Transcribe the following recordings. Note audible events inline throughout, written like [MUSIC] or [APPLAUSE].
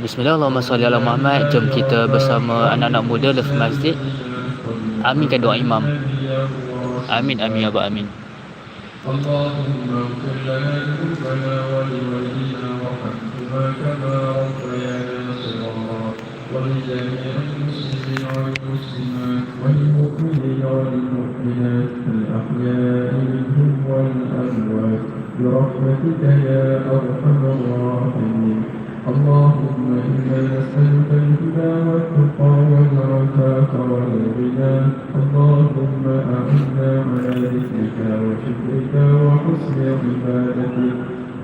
Bismillahirrahmanirrahim. Salli ala Muhammad. Jom kita bersama anak-anak muda Love Masjid. Aminkan doa imam. Amin amin ya rabbal amin. اللهم اغفر لنا ذنوبنا ولوالدينا وارحمهما كما ربيانا صغارا ولجميع المسلمين والمسلمات والمؤمنين والمؤمنات الاحياء منهم والاموات برحمتك يا ارحم الراحمين اللهم إنا نسألك الهدى والتقى والعفاف والغنى. اللهم أعنا على ذكرك وشكرك وحسن عبادتك.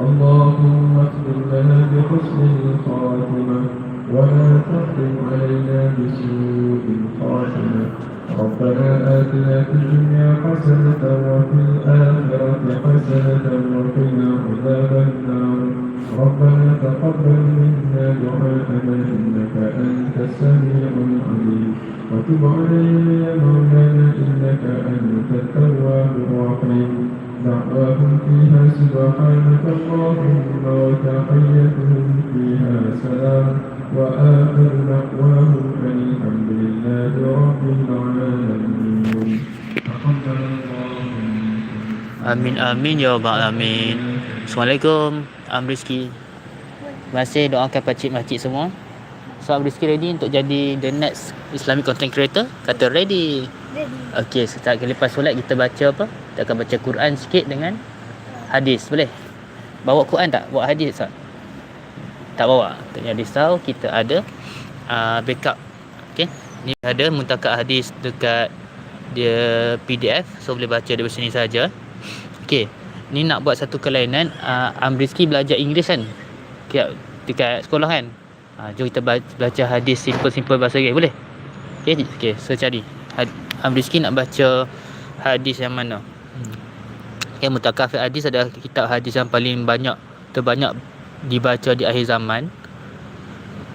اللهم اغفر لنا بحسن الخاتمة ولا تختم علينا بسوء الخاتمة. ربنا آتنا في الدنيا حسنة وفي الآخرة حسنة وقنا عذاب النار. ربنا تقبل منا دعاءنا إنك أنت السميع العليم. وتب علينا يا مولانا إنك أنت التواب الرحيم. دعواهم فيها سبحانك اللهم وتحيتهم فيها سلام. وآخر دعواهم أن الحمد لله رب العالمين. تقبل الله منكم Amin amin ya rabbal alamin. Assalamualaikum. Am Rizki. Terima kasih doakan pakcik-makcik semua. So Am Rizki ready untuk jadi the next Islamic content creator? Kata ready. Ready. Okey, setiap kali lepas solat kita baca apa? Kita akan baca Quran sikit dengan hadis. Boleh? Bawa Quran tak? Bawa hadis tak? Tak bawa. Tak payah risau. Kita ada uh, backup. Okey. Ni ada muntakat hadis dekat dia PDF. So boleh baca dari sini saja. Okey. Ni nak buat satu kelainan. Uh, Amrizki belajar Inggeris kan? Dekat, dekat sekolah kan? Uh, jom kita baca, hadis simple-simple bahasa Inggeris. Boleh? Okey. Okey. So cari. Had, Amrizki nak baca hadis yang mana? Hmm. Okay, Mutakafir Hadis adalah kitab hadis yang paling banyak terbanyak dibaca di akhir zaman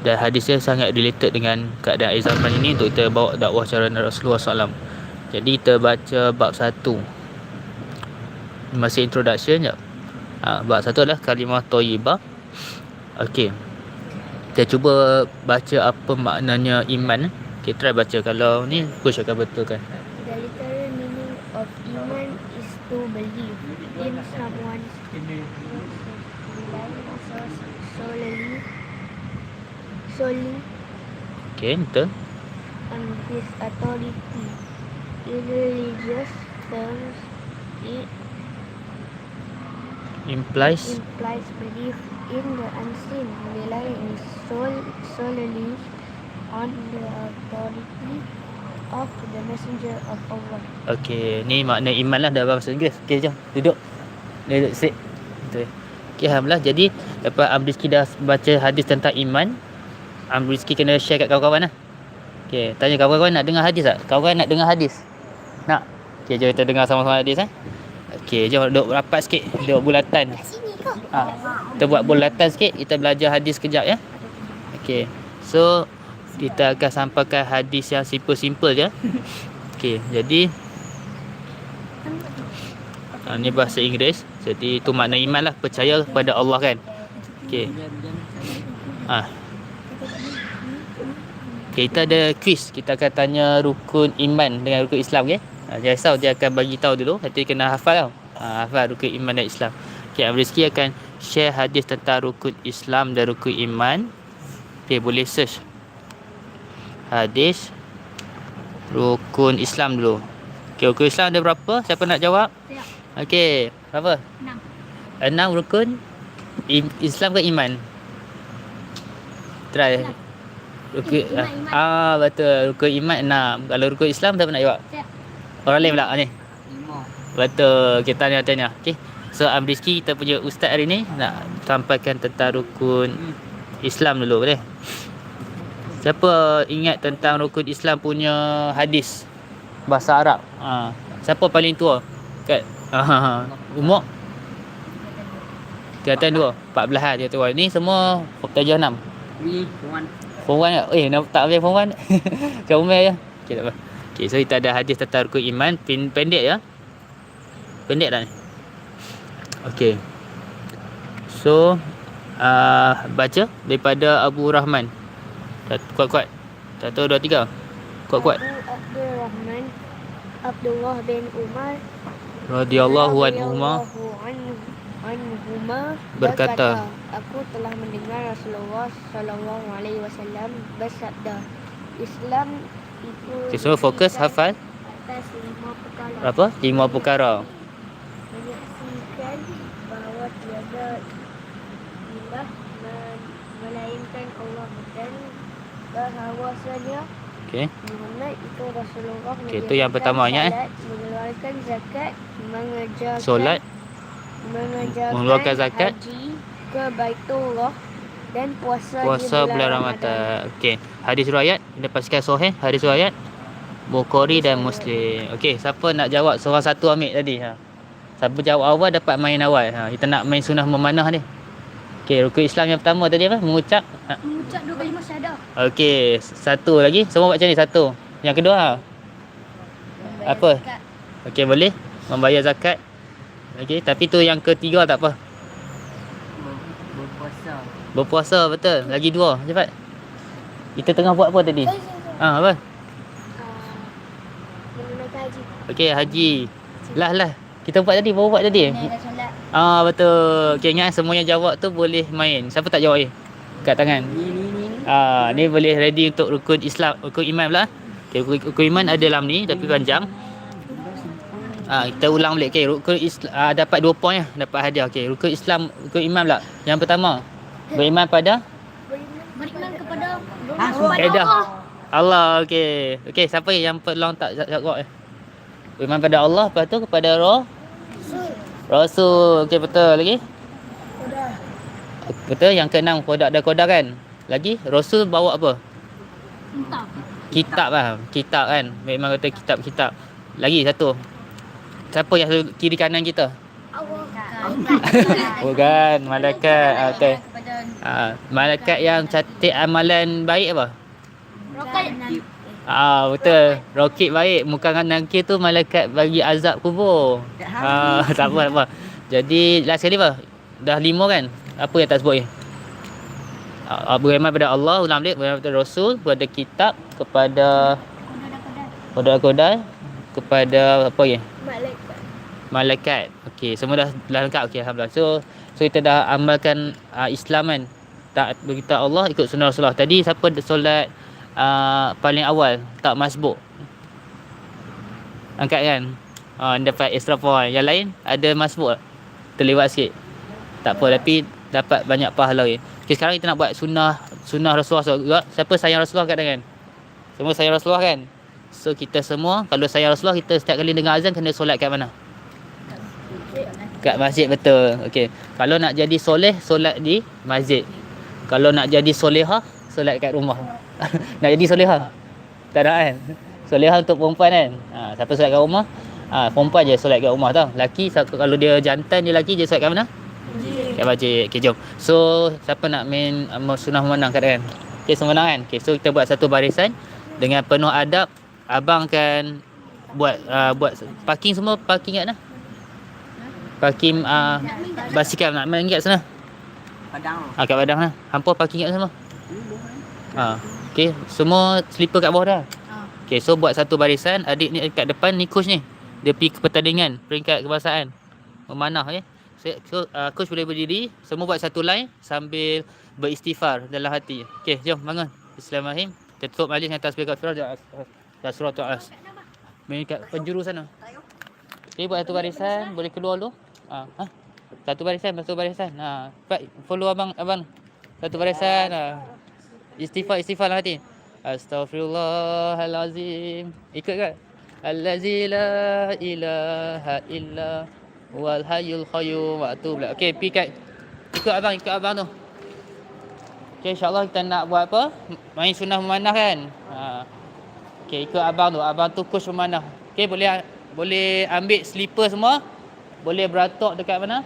dan hadisnya sangat related dengan keadaan akhir zaman ini untuk kita bawa dakwah cara Rasulullah SAW. Jadi kita baca bab satu. Masih introduction je. Ha, bab satu adalah kalimah toyibah. Okey. Kita cuba baca apa maknanya iman. Okay, try baca. Kalau ni, push akan betul kan. The literal meaning of iman is to believe in someone solely solely Okay, betul. on his authority. In religious terms, it Implies implies belief in the unseen, relying sol- solely on the authority of the messenger of Allah. Okey, ni makna iman lah dalam bahasa Inggeris. Okey, jom. Duduk. Duduk, sit. Betul. Okey, Alhamdulillah. Jadi, lepas Amrizki dah baca hadis tentang iman, Amrizki kena share kat kawan-kawan lah. Okey, tanya kawan-kawan nak dengar hadis tak? Kawan nak dengar hadis? Nak? Okey, jom kita dengar sama-sama hadis eh. Okey, jom duduk rapat sikit. Duduk bulatan. Ha, kita buat bulatan sikit. Kita belajar hadis kejap ya. Okey. So, kita akan sampaikan hadis yang simple-simple je. Okey, jadi ha, ni bahasa Inggeris. Jadi itu makna iman lah, percaya kepada Allah kan. Okey. Ha. Okay, kita ada quiz. Kita akan tanya rukun iman dengan rukun Islam okey. Ha, jangan risau dia akan bagi tahu dulu. Nanti kena hafal tau. Ha, hafal rukun iman dan Islam. Okey, Abang Rizki akan share hadis tentang rukun Islam dan rukun iman. Okey, boleh search hadis rukun Islam dulu. Okey, rukun Islam ada berapa? Siapa nak jawab? Okey, berapa? Enam. Enam rukun I- Islam ke iman? Try. Rukun Iman, iman. ah betul. Rukun iman enam. Kalau rukun Islam siapa nak jawab? Saya. Orang lain pula ni. Lima. Betul. Kita tanya tanya. Okey. So Amrizki kita punya ustaz hari ni nak sampaikan tentang rukun Islam dulu boleh? Siapa ingat tentang rukun Islam punya hadis bahasa Arab? Ha. Siapa paling tua? Kat ha, umur? Tingkatan dua. 14 lah dia tua. Ni semua darjah 6. Ni Puan Form 1 ke? Eh, nak tak form 1? Macam umur je. Okey, tak apa. Okey, so kita ada hadis tentang rukun iman. Pendek ya. Pendek tak ni? Okey. So, uh, baca daripada Abu Rahman. Tak- Kuat-kuat. Satu, dua, tiga. Kuat-kuat. Abu Abdul Rahman Abdullah bin Umar Radhiyallahu anhuma anhu- anhuma Berkata. aku telah mendengar Rasulullah sallallahu alaihi wasallam bersabda Islam Okay, semua fokus hafal. atas lima perkara Apa? Lima perkara. menyaksikan bahawa tiada ilah melainkan Allah dan bahawasanya Okey. Muhammad itu Rasulullah Okey, itu yang pertama ayat, eh. salat, mengeluarkan zakat mengerjakan Solat. mengerjakan mengeluarkan zakat, haji ke Baitullah dan puasa, Puasa di bulan Ramadan. Okey. Hadis riwayat dipastikan sahih. Hadis riwayat Bukhari dan Muslim. Okey, siapa nak jawab seorang satu ambil tadi ha. Siapa jawab awal dapat main awal. Ha, kita nak main sunnah memanah ni. Okey, rukun Islam yang pertama tadi apa? Mengucap. Ha. mengucap dua kalimah syahadah Okey, satu lagi. Semua buat macam ni satu. Yang kedua ha. Apa? Okey, boleh. Membayar zakat. Okey, tapi tu yang ketiga tak apa. Berpuasa. Betul. Lagi dua. Cepat. Kita tengah buat apa tadi? Ha, apa? Menunaikan haji Okey, haji. Lah lah. Kita buat tadi, baru buat tadi. Ah betul. Okey, ingat semua yang jawab tu boleh main. Siapa tak jawab ni? Kat tangan. Ni ni ni. ni. Ah, ni boleh ready untuk rukun Islam, rukun iman pula. Okey, rukun, rukun iman ada dalam ni tapi panjang. Ah, kita ulang balik. Okey, rukun Islam ah, dapat 2 poin lah, dapat hadiah. Okey, rukun Islam, rukun iman pula. Yang pertama, beriman pada beriman kepada Langsung. Eh dah. Allah, okey. Okey, siapa yang peluang tak jawab eh? Beriman pada Allah, lepas tu kepada roh Rasul. Okey, betul lagi? Betul yang keenam kodak dan kodak kan? Lagi Rasul bawa apa? entah Kitab lah. Kitab kan. Memang kata kitab-kitab. Lagi satu. Siapa yang kiri kanan kita? Allah [LAUGHS] Bukan. Malaikat. Okey. Kepada Ah, malaikat yang catat amalan baik apa? rokat Ah betul. Rokit baik. Muka kanan kiri tu malaikat bagi azab kubur. Ah [LAUGHS] tak apa tak apa. Jadi last sekali apa? Dah lima kan? Apa yang tak sebut ni? Ah, beriman pada Allah, ulang balik, beriman pada Rasul, kepada kitab, kepada kodai-kodai, kepada apa lagi? malaikat Malaikat. Okey, semua dah, dah lengkap. Okey, alhamdulillah. So, so kita dah amalkan uh, Islam kan. Tak berita Allah ikut sunnah Rasulullah. Tadi siapa solat uh, paling awal tak masbuk? Angkat kan? Uh, dapat extra point. Yang lain ada masbuk? Terlewat sikit. Tak apa tapi dapat banyak pahala ni. Okay, sekarang kita nak buat sunnah sunnah Rasulullah juga. Siapa sayang Rasulullah kat tangan? Semua sayang Rasulullah kan? So kita semua kalau sayang Rasulullah kita setiap kali dengar azan kena solat kat mana? Kat masjid betul. Okey. Kalau nak jadi soleh, solat di masjid. Kalau nak jadi soleha, solat kat rumah. [LAUGHS] nak jadi soleha? Tak nak kan? Soleha untuk perempuan kan? Ha, siapa solat kat rumah? Ha, perempuan je solat kat rumah tau. Laki kalau dia jantan dia laki dia solat kat mana? Kat masjid. Okey, jom. So, siapa nak main um, sunah memenang kat kan? Okey, semua kan? Okey, so kita buat satu barisan dengan penuh adab. Abang akan buat uh, buat parking semua parking kat mana? Parking uh, basikal nak main kat sana. Padang. Ah kat padang lah. Hampa parking kat sana. Ha. Okey, semua slipper kat bawah dah. Okey, so buat satu barisan, adik ni kat depan ni coach ni. Dia pergi ke pertandingan peringkat kebangsaan. Memanah ya. So, so uh, coach boleh berdiri, semua buat satu line sambil beristighfar dalam hati. Okey, jom bangun. Bismillahirrahmanirrahim. Kita tutup majlis dengan tasbih kafarah dan dan surah Al-As. Main kat penjuru sana. Okey, buat satu barisan, boleh keluar dulu. Ha, ha. Satu barisan, satu barisan. Ha, cepat follow abang abang. Satu barisan. Ha. Istighfar, istighfar dalam hati. Astaghfirullahalazim. Ikut kan? Allazi la ilaha illa wal hayyul qayyum wa ilaih. Okey, pi kat ikut abang, ikut abang tu. Okey, insya-Allah kita nak buat apa? Main sunnah memanah kan? Ha. Okey, ikut abang tu. Abang tu coach memanah. Okey, boleh boleh ambil slipper semua. Boleh beratok dekat mana?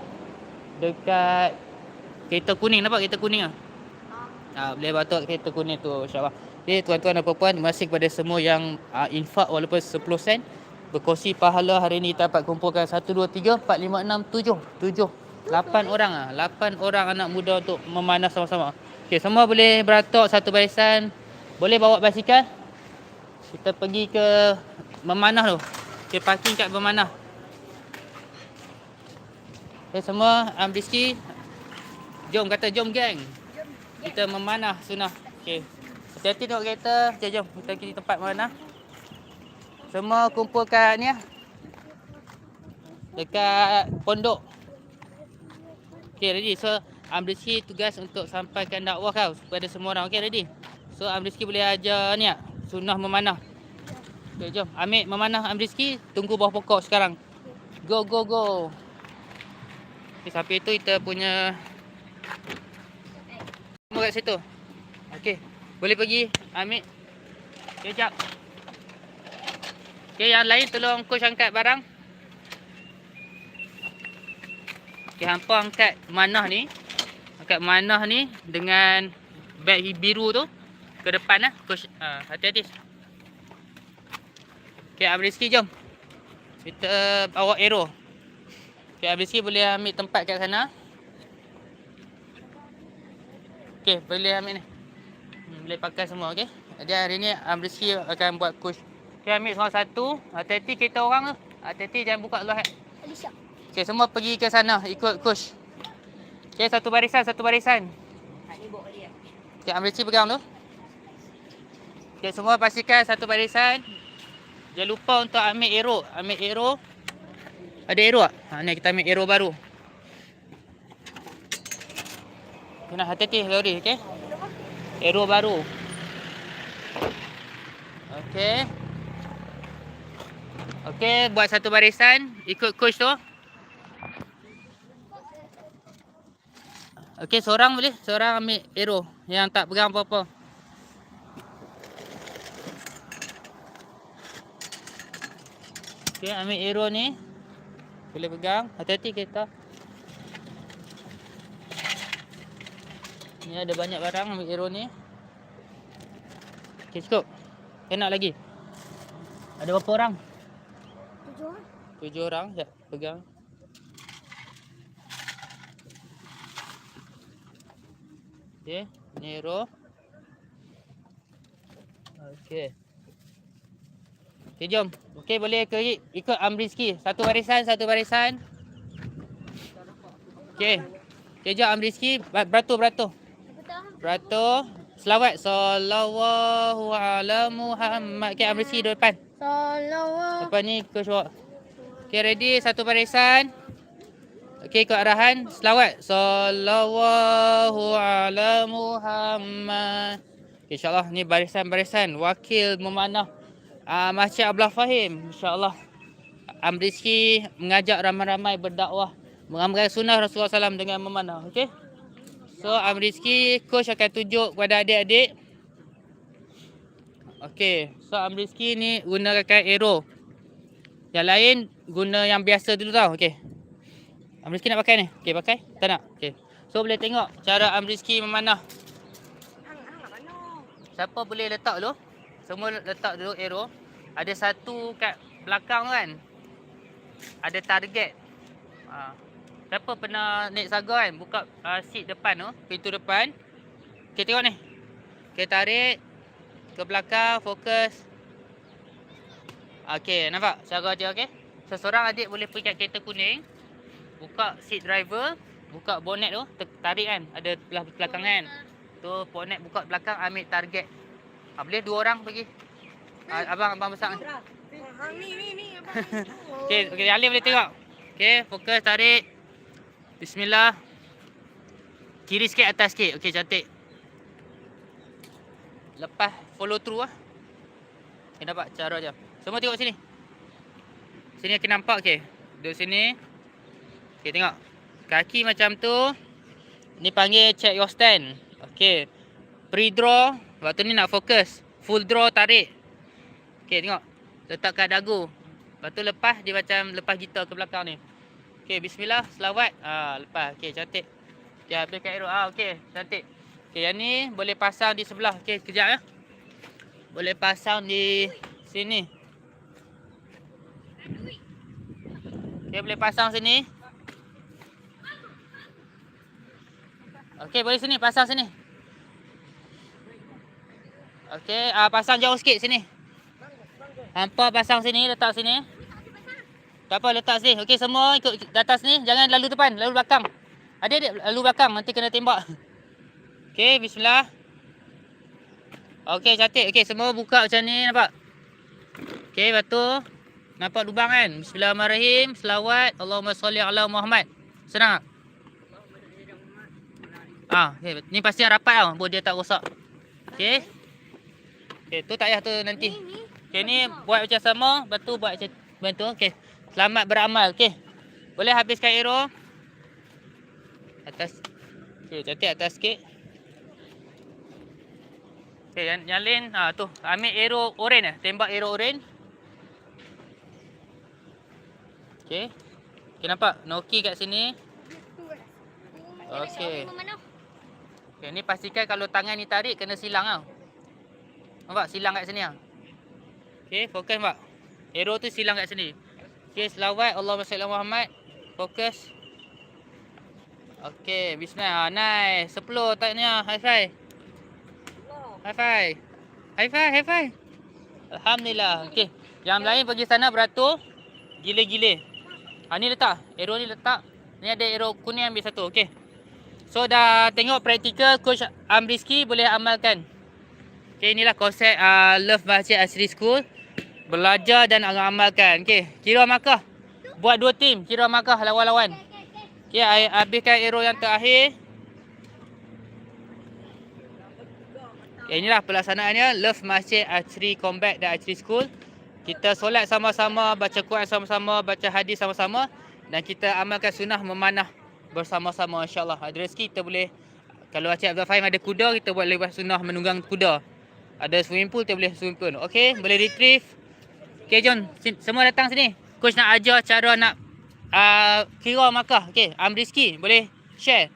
Dekat kereta kuning nampak kereta kuning ah. Ha, boleh beratok kereta kuning tu insya-Allah. Jadi tuan-tuan dan puan-puan, terima kasih kepada semua yang uh, infak walaupun 10 sen berkongsi pahala hari ini kita dapat kumpulkan 1 2 3 4 5 6 7 7 Lapan orang ah. Lapan orang anak muda untuk memanah sama-sama. Okey, semua boleh beratuk satu barisan. Boleh bawa basikal. Kita pergi ke memanah tu. Okey, parking kat memanah. Okey, semua um, Rizky. Jom kata jom geng. Kita memanah sunnah. Okey. Hati-hati tengok kereta. Okey, jom kita pergi tempat memanah. Semua kumpul kat ni lah. Dekat pondok. Okay, ready. So, Amrizki tugas untuk sampaikan dakwah kau kepada semua orang. Okay, ready? So, Amrizki boleh ajar ni tak? Sunnah memanah. Okay, jom. Ambil memanah Amrizki. Tunggu bawah pokok sekarang. Go, go, go. Okay, sampai tu kita punya... Semua kat situ. Okay. Boleh pergi ambil. Okay, jap. Okay, yang lain tolong coach angkat barang. Okay, hampa angkat manah ni. Angkat manah ni dengan beg biru tu ke depan lah. Coach, uh, hati-hati. Okay, Abang jom. Kita bawa arrow. Okay, Abang Rizky boleh ambil tempat kat sana. Okay, boleh ambil ni. Hmm, boleh pakai semua, okay. Jadi hari ni Abang Rizky akan buat coach. Okay, ambil seorang satu. Hati-hati kita orang tu. Hati-hati jangan buka luar. Alicia. Okay, semua pergi ke sana ikut coach. Okay, satu barisan, satu barisan. Tak ni bawa dia. Okay, Amri Cik pegang tu. Okay, semua pastikan satu barisan. Jangan lupa untuk ambil arrow. Ambil arrow. Ada arrow tak? Ha, ni kita ambil arrow baru. Kena hati-hati lori, okay? Arrow baru. Okay. Okay, buat satu barisan. Ikut coach tu. Okey, seorang boleh? Seorang ambil arrow yang tak pegang apa-apa. Okey, ambil arrow ni. Boleh pegang. Hati-hati kereta. Ni ada banyak barang ambil arrow ni. Okey, cukup. Enak lagi. Ada berapa orang? Tujuh orang. Tujuh orang. Sekejap, pegang. Okey, ni arrow. Okey. Okey, jom. Okey, boleh ke ikut Amrizki. Satu barisan, satu barisan. Okey. Okey, jom Amrizki. Ber- Beratur, beratur. Beratur. Selawat. Sallallahu ala Muhammad. Okey, Amrizki duduk depan. Salawat. Lepas ni coach bawa. Okay ready satu barisan. Okay ikut arahan selawat. Sallallahu ala Muhammad. Okay, InsyaAllah ni barisan-barisan wakil memanah uh, Masjid Abdullah Fahim. InsyaAllah Amrizki mengajak ramai-ramai berdakwah mengamalkan sunnah Rasulullah SAW dengan memanah. Okay. So Amrizki coach akan tunjuk kepada adik-adik Okey, so Amrizki ni gunakan arrow. Yang lain guna yang biasa dulu tau. Okey. Amrizki nak pakai ni? Okey, pakai? Tak nak? Okey. So boleh tengok cara Amrizki memanah. Siapa boleh letak dulu? Semua letak dulu arrow. Ada satu kat belakang kan. Ada target. Ha. Siapa pernah naik saga kan? Buka uh, seat depan tu. Pintu depan. Okey, tengok ni. Okey, tarik. Ke belakang. Fokus. Okey, nampak? Cara dia okey? Seseorang adik boleh pergi kat kereta kuning. Buka seat driver. Buka bonnet tu. Tarik kan. Ada belah belakang kan. Tu bonnet buka belakang ambil target. Ha, boleh dua orang pergi. Ha, abang abang besar. ni. Hang ni ni ni abang. [LAUGHS] Okey, okey Alif boleh tengok. Okey, fokus tarik. Bismillah. Kiri sikit atas sikit. Okey, cantik. Lepas follow through ah. Okey, nampak cara dia. Semua tengok sini. Sini aku nampak okey. Duduk sini. Okey, tengok. Kaki macam tu. Ni panggil check your stand. Okey. Pre-draw. Waktu ni nak fokus. Full draw tarik. Okey, tengok. Letak kat dagu. Lepas tu lepas dia macam lepas gitar ke belakang ni. Okey, bismillah, selawat. Ah, lepas. Okey, cantik. Okey, habiskan arrow. Ah, okey, cantik. Okey, yang ni boleh pasang di sebelah. Okey, kejap ya. Boleh pasang di sini. Okey, boleh pasang sini. Okey, boleh sini, pasang sini. Okey, ah pasang jauh sikit sini. Hampa pasang sini, letak sini. Tak apa, letak sini. Okey, semua ikut atas ni. Jangan lalu depan, lalu belakang. Adik-adik, lalu belakang. Nanti kena tembak. Okey, bismillah. Okey, cantik. Okey, semua buka macam ni, nampak? Okey, lepas tu. Nampak lubang kan? Bismillahirrahmanirrahim. Selawat. Allahumma salli ala Muhammad. Senang tak? Ah, okay. ni pasti yang rapat tau. Buat dia tak rosak. Okey. Okey, tu tak payah tu nanti. Okey, ni buat macam sama. Lepas tu buat macam bantu. Okey. Selamat beramal. Okey. Boleh habiskan arrow. Atas. Okey, cantik atas sikit. Okey, yang, yang lain. Ha, tu. Ambil arrow oren eh. Tembak arrow oren. Okey. Okey, nampak? Noki kat sini. Okey. Okay, ni pastikan kalau tangan ni tarik kena silang tau. Nampak silang kat sini ah. Okey, fokus nampak. Arrow tu silang kat sini. Okey, selawat salli ala Muhammad. Fokus. Okey, bismillah. Ah, nice. 10 taknya. High five. High five. High five, high five. Alhamdulillah. Okey. Yang lain pergi sana beratur. Gila-gila. Ha ni letak. Arrow ni letak. Ni ada arrow kuning ambil satu. Okey. So dah tengok praktikal coach Amrizki boleh amalkan. Okay inilah konsep uh, Love Masjid Asri School. Belajar dan amalkan. Okay kira markah. Buat dua tim kira markah lawan-lawan. Okay I- habiskan arrow yang terakhir. Okay, inilah pelaksanaannya Love Masjid Archery Combat dan Archery School. Kita solat sama-sama, baca Quran sama-sama, baca hadis sama-sama dan kita amalkan sunnah memanah bersama-sama insyaAllah. Ada rezeki kita boleh kalau Acik Abdul Fahim ada kuda, kita buat lewat sunnah menunggang kuda. Ada swimming pool, kita boleh swimming pool. Okey, boleh retrieve. Okey, jom. Sin- Semua datang sini. Coach nak ajar cara nak uh, kira markah. Okey, am rezeki. Boleh share.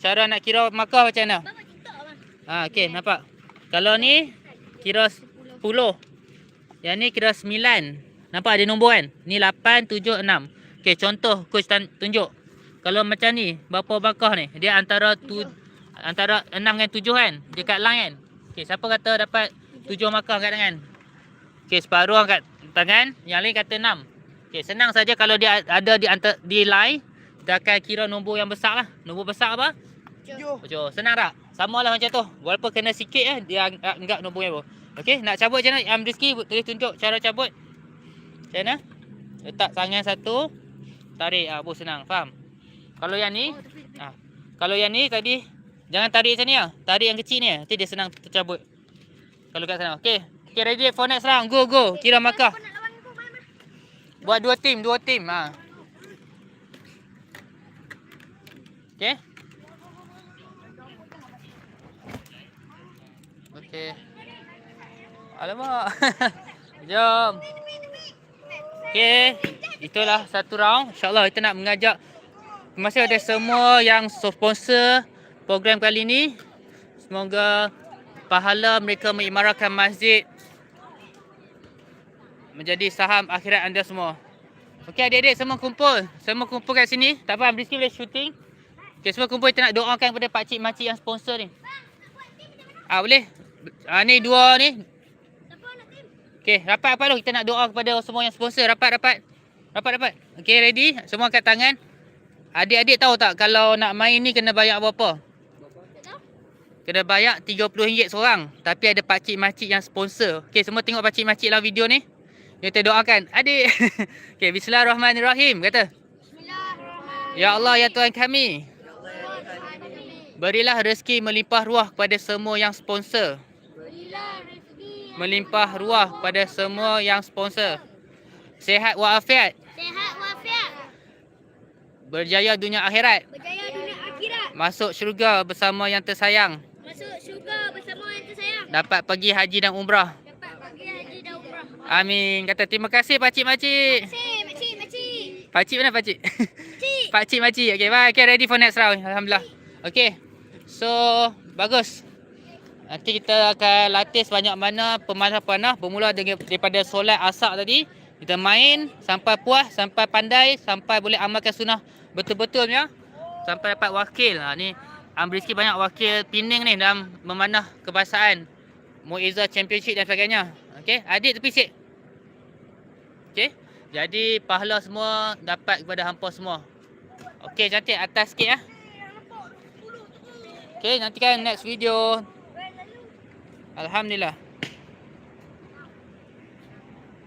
Cara nak kira markah macam mana? Ha, okey, nampak. Kalau ni kira 10. Yang ni kira 9. Nampak ada nombor kan? Ni 8, 7, 6. Okey, contoh coach tunjuk. Kalau macam ni, berapa markah ni? Dia antara tu antara 6 dengan 7 kan? Dekat line kan? Okey, siapa kata dapat 7 markah kat tangan? Okey, separuh kat tangan, yang lain kata 6. Okey, senang saja kalau dia ada di antara di line, kita akan kira nombor yang besar lah. Nombor besar apa? Tujuh. Senang tak? Sama lah macam tu. Walaupun kena sikit eh, dia ang- anggap nombor apa. Okey, nak cabut macam mana? Am Rizky tulis tunjuk cara cabut. Macam mana? Letak tangan satu. Tarik. Ah, bos senang. Faham? Kalau yang ni, ah, kalau yang ni tadi, jangan tarik ni lah. Tarik yang kecil ni. lah. Nanti dia senang tercabut. Kalau kat sana. Okey. Okey, ready for next round. Go, go. Kira markah. Buat dua tim, dua tim. Ha. Okey. Okey. Alamak. [LAUGHS] Jom. Okey. Itulah satu round. InsyaAllah kita nak mengajak Terima kasih ada semua yang sponsor program kali ini. Semoga pahala mereka mengimarahkan masjid menjadi saham akhirat anda semua. Okey adik-adik semua kumpul. Semua kumpul kat sini. Tak apa Rizky boleh shooting. Okey semua kumpul kita nak doakan kepada pak cik makcik yang sponsor ni. Ah boleh. Ah ni dua ni. Okey rapat apa dulu kita nak doa kepada semua yang sponsor. Rapat rapat. Rapat rapat. Okey ready? Semua angkat tangan. Adik-adik tahu tak kalau nak main ni kena bayar berapa? Kena bayar RM30 seorang. Tapi ada pakcik makcik yang sponsor. Okey, semua tengok pakcik makcik dalam video ni. Kita doakan. Adik. [LAUGHS] Okey, bismillahirrahmanirrahim. Kata. Ya Allah, ya Tuhan kami. Berilah rezeki melimpah ruah kepada semua yang sponsor. Melimpah ruah kepada semua yang sponsor. Sehat walafiat. Sehat wafiat. Berjaya dunia akhirat. Berjaya dunia akhirat. Masuk syurga bersama yang tersayang. Syurga bersama yang tersayang. Dapat pergi haji dan umrah. Dapat pergi haji dan umrah. Amin. Kata terima kasih pakcik makcik. Makcik, makcik, makcik. Pakcik mana pakcik? Makcik. [LAUGHS] pakcik makcik. Okay, bye. Okay, ready for next round. Alhamdulillah. Okay. So, bagus. Nanti kita akan latih sebanyak mana pemanah panah bermula dengan daripada solat asar tadi. Kita main sampai puas, sampai pandai, sampai boleh amalkan sunnah betul-betulnya. Sampai dapat wakil. Ha, ni Ambriski banyak wakil Pening ni dalam memanah kebahasaan. Muizzah Championship dan sebagainya. Okey, adik tepi sikit. Okey. Jadi pahala semua dapat kepada hampa semua. Okey, cantik atas sikit ah. Okey, nantikan next video. Alhamdulillah.